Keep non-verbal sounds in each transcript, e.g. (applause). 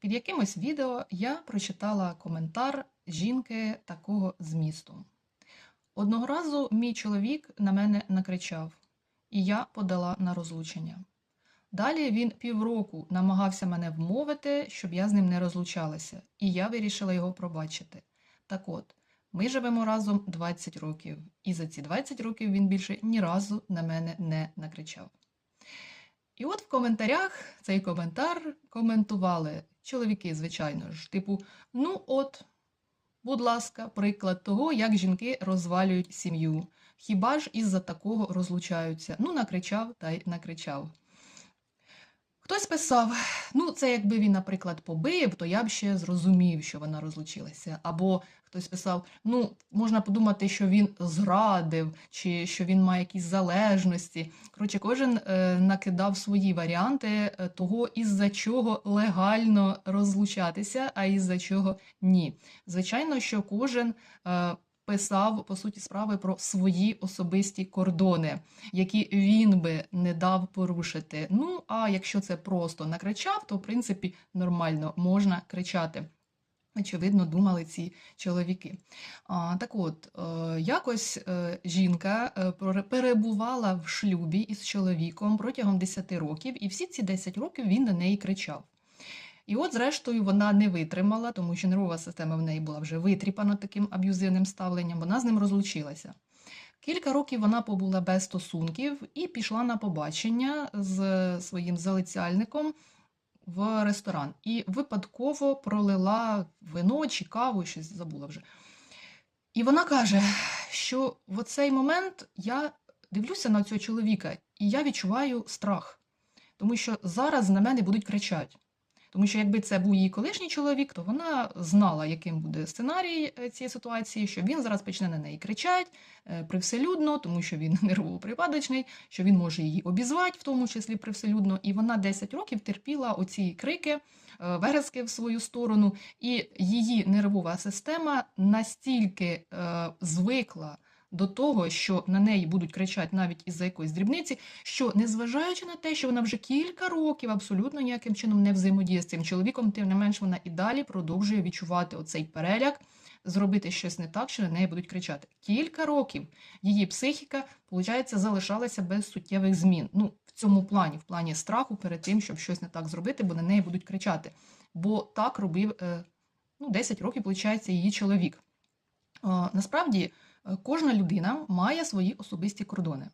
Під якимось відео я прочитала коментар жінки такого змісту. Одного разу мій чоловік на мене накричав, і я подала на розлучення. Далі він півроку намагався мене вмовити, щоб я з ним не розлучалася, і я вирішила його пробачити. Так от, ми живемо разом 20 років, і за ці 20 років він більше ні разу на мене не накричав. І от в коментарях цей коментар коментували чоловіки, звичайно ж, типу, ну от, будь ласка, приклад того, як жінки розвалюють сім'ю. Хіба ж із-за такого розлучаються? Ну, накричав та й накричав. Хтось писав, ну, це якби він, наприклад, побив, то я б ще зрозумів, що вона розлучилася. Або хтось писав, ну, можна подумати, що він зрадив, чи що він має якісь залежності. Коротше, кожен е, накидав свої варіанти е, того, із-за чого легально розлучатися, а із-за чого ні. Звичайно, що кожен. Е, Писав по суті справи про свої особисті кордони, які він би не дав порушити. Ну а якщо це просто накричав, то в принципі нормально можна кричати. Очевидно, думали ці чоловіки. А, Так от, е, якось е, жінка е, перебувала в шлюбі із чоловіком протягом 10 років, і всі ці 10 років він на неї кричав. І от, зрештою, вона не витримала, тому що нервова система в неї була вже витріпана таким аб'юзивним ставленням, вона з ним розлучилася. Кілька років вона побула без стосунків і пішла на побачення з своїм залицяльником в ресторан. І випадково пролила вино чи каву, щось забула вже. І вона каже, що в цей момент я дивлюся на цього чоловіка, і я відчуваю страх, тому що зараз на мене будуть кричати. Тому що якби це був її колишній чоловік, то вона знала, яким буде сценарій е, цієї ситуації, що він зараз почне на неї кричати е, привселюдно, тому що він (laughs) нервово-припадочний, що він може її обізвати, в тому числі привселюдно. І вона 10 років терпіла оці крики, е, верески в свою сторону, і її нервова система настільки звикла. До того, що на неї будуть кричати навіть із-за якоїсь дрібниці, що незважаючи на те, що вона вже кілька років абсолютно ніяким чином не взаємодіє з цим чоловіком, тим не менш вона і далі продовжує відчувати оцей переляк, зробити щось не так, що на неї будуть кричати. Кілька років її психіка, виходить, залишалася без суттєвих змін. Ну, в цьому плані, в плані страху перед тим, щоб щось не так зробити, бо на неї будуть кричати. Бо так робив е, ну, 10 років, виходить, її чоловік. Насправді. Е, Кожна людина має свої особисті кордони.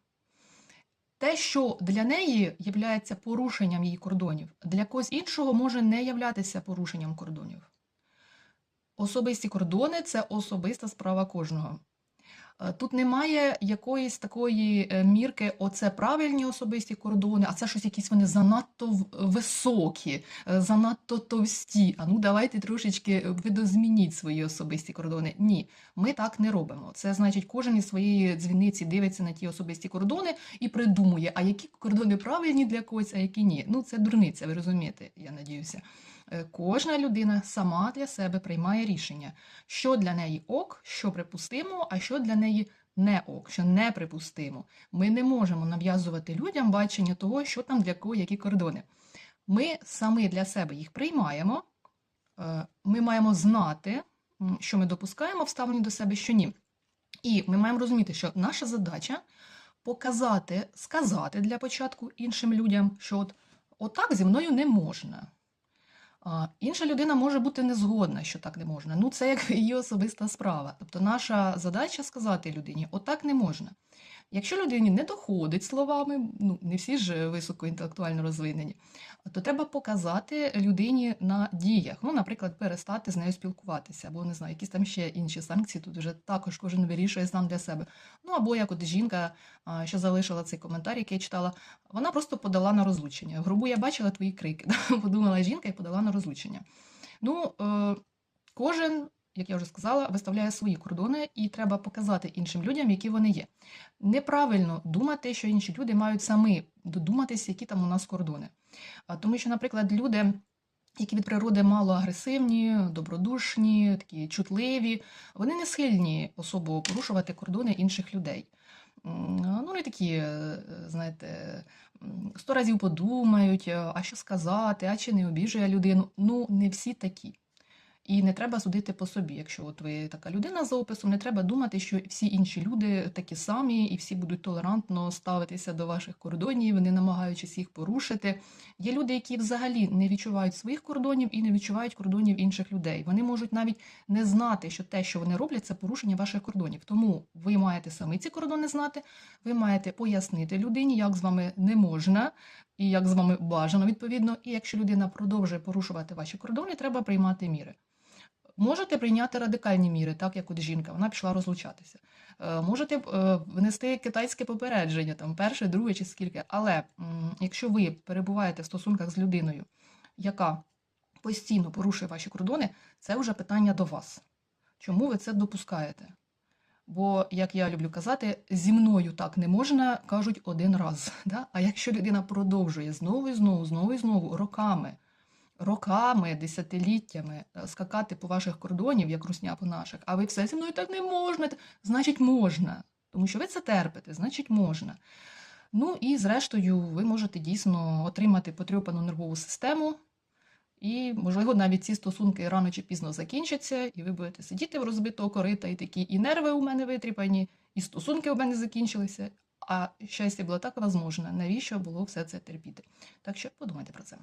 Те, що для неї є порушенням її кордонів, для когось іншого може не являтися порушенням кордонів. Особисті кордони це особиста справа кожного. Е, Тут немає якоїсь такої е, мірки, оце правильні особисті кордони, а це щось якісь вони занадто високі, е, занадто товсті. А ну давайте трошечки видозмініть свої особисті кордони. Ні, ми так не робимо. Це значить, кожен із своєї дзвіниці дивиться на ті особисті кордони і придумує, а які кордони правильні для когось, а які ні. Ну це дурниця, ви розумієте, я надіюся. Е, Кожна людина сама для себе приймає рішення, що для неї ок, що припустимо, а що для неї не ок, що неприпустимо. Ми не можемо нав'язувати людям бачення того, що там для кого які кордони. Ми самі для себе їх приймаємо. Е, Ми маємо знати, що ми допускаємо в ставленні до себе, що ні. І ми маємо розуміти, що наша задача показати, сказати для початку іншим людям, що от отак зі мною не можна. Інша людина може бути не згодна, що так не можна. Ну, це як (laughs) її особиста справа. Тобто, наша задача сказати людині, отак не можна. Якщо людині не доходить словами, ну не всі ж високоінтелектуально розвинені, то треба показати людині на діях. Ну, наприклад, перестати з нею спілкуватися, або не знаю, якісь там ще інші санкції. Тут вже також кожен вирішує сам для себе. Ну або як от жінка, що залишила цей коментар, який я читала, вона просто подала на розлучення. В я бачила твої крики. (laughs) Подумала жінка і подала на розлучення. Ну, е, кожен, як я вже сказала, виставляє свої кордони, і треба показати іншим людям, які вони є. Неправильно думати, що інші люди мають самі додуматися, які там у нас кордони. Тому що, наприклад, люди. Які від природи мало агресивні, добродушні, такі чутливі, вони не схильні особо порушувати кордони інших людей. Ну, не такі, е, знаєте, сто разів подумають, а що сказати, а чи не обіжує людину. Ну, не всі такі. І не треба судити по собі. Якщо от ви така людина за описом, не треба думати, що всі інші люди такі самі, і всі будуть толерантно ставитися до ваших кордонів, не намагаючись їх порушити. Є люди, які взагалі не відчувають своїх кордонів і не відчувають кордонів інших людей. Вони можуть навіть не знати, що те, що вони роблять, це порушення ваших кордонів. Тому ви маєте самі ці кордони знати, ви маєте пояснити людині, як з вами не можна. І як з вами бажано відповідно, і якщо людина продовжує порушувати ваші кордони, треба приймати міри. Можете прийняти радикальні міри, так як от жінка, вона пішла розлучатися. Е, Можете е, внести китайське попередження, там перше, друге чи скільки. Але якщо ви перебуваєте в стосунках з людиною, яка постійно порушує ваші кордони, це вже питання до вас. Чому ви це допускаєте? Бо, як я люблю казати, зі мною так не можна, кажуть один раз. (laughs) Да? А якщо людина продовжує знову і знову, знову і знову, роками, роками, десятиліттями е, скакати по ваших кордонів, як русня по наших, а ви все зі мною так не можна, значить можна. Тому що ви це терпите, значить можна. Ну і зрештою, ви можете дійсно отримати потрьопану нервову систему, і, можливо, навіть ці стосунки рано чи пізно закінчаться, і ви будете сидіти в розбитого корита, і такі, і нерви у мене витріпані, і стосунки у мене закінчилися. А щастя було так возможно. Навіщо було все це терпіти? Так що подумайте про це.